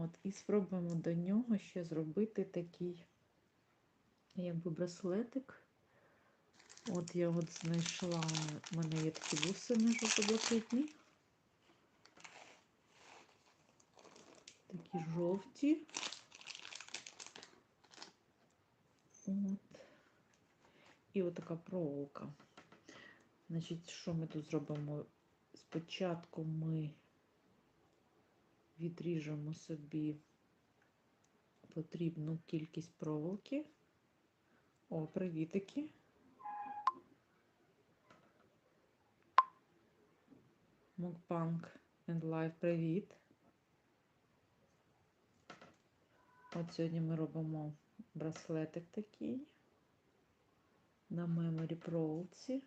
От, і спробуємо до нього ще зробити такий, якби браслетик. От я от знайшла, у мене є такі бусини жовто-блакитні. Такі жовті. От. І отака проволока. Значить, що ми тут зробимо? Спочатку ми відріжемо собі потрібну кількість проволоки. О, привітики. Мукбанк and Life, привіт. От сьогодні ми робимо браслетик такий на меморі проволоці.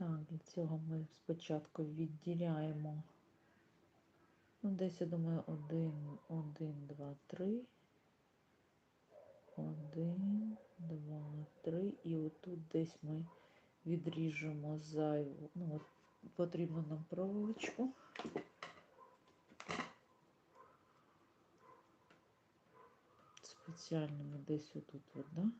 Так, для цього ми спочатку відділяємо, ну, десь, я думаю, один, один, два, три. Один, два, три. І отут десь ми відріжемо зайву, ну, от потрібну нам проволочку. Спеціально ми десь отут, от, да?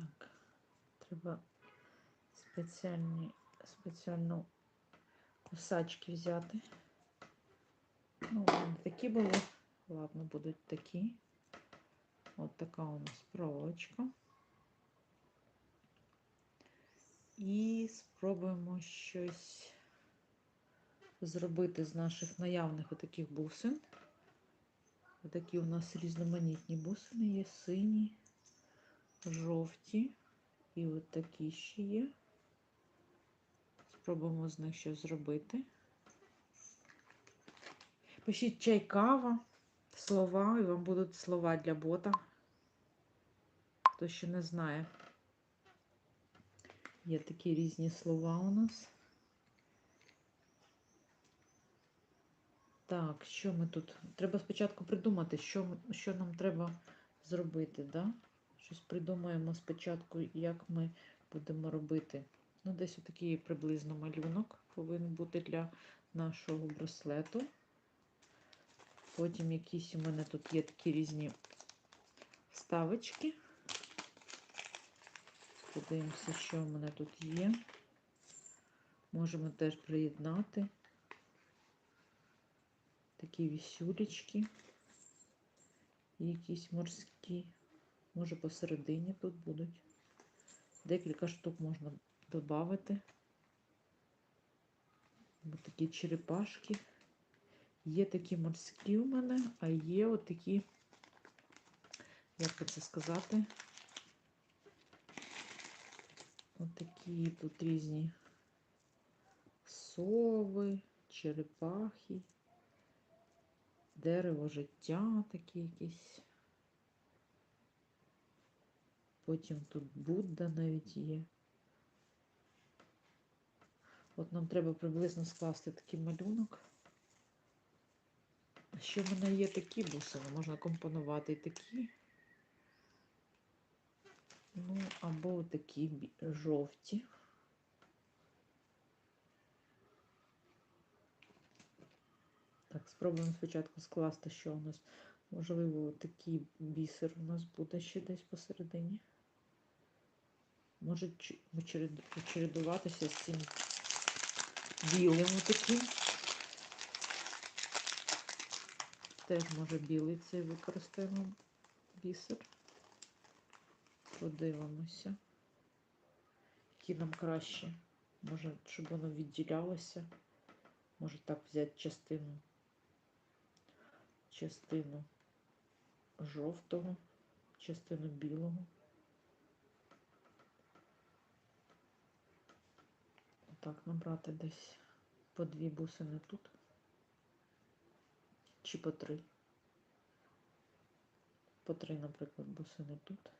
Так, треба спеціальні, спеціальну кусачки взяти. Ну, такі були. Ладно, будуть такі. От така у нас проволочка. І спробуємо щось зробити з наших наявних отаких бусин. Отакі у нас різноманітні бусини є, сині, жовті і от такі ще є. Спробуємо з них щось зробити. Пишіть чай, кава, слова, і вам будуть слова для бота. Хто ще не знає. Є такі різні слова у нас. Так, що ми тут? Треба спочатку придумати, що, що нам треба зробити, да? Щось придумаємо спочатку, як ми будемо робити. Ну, десь отакий приблизно малюнок повинен бути для нашого браслету. Потім якісь у мене тут є такі різні вставочки. Подивимося, що в мене тут є. Можемо теж приєднати такі вісюлечки, якісь морські. Може посередині тут будуть. Декілька штук можна додати. Ось такі черепашки. Є такі морські у мене, а є отакі, як би це сказати, отакі тут різні сови, черепахи, дерево життя такі якісь. Потім тут Будда навіть є. От нам треба приблизно скласти такий малюнок. Ще в мене є такі бусини, можна компонувати і такі. Ну, або такі жовті. Так, спробуємо спочатку скласти, що у нас. Можливо, такий бісер у нас буде ще десь посередині. Може очередуватися з цим білим таким. Теж може білий цей використаємо бісер. Подивимося, які нам краще. Може, щоб воно відділялося. Може так взяти частину. Частину жовтого, частину білого. Так, набрати десь по дві бусини тут. Чи по три. По три, наприклад, бусини тут.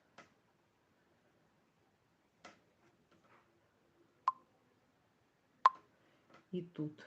і тут.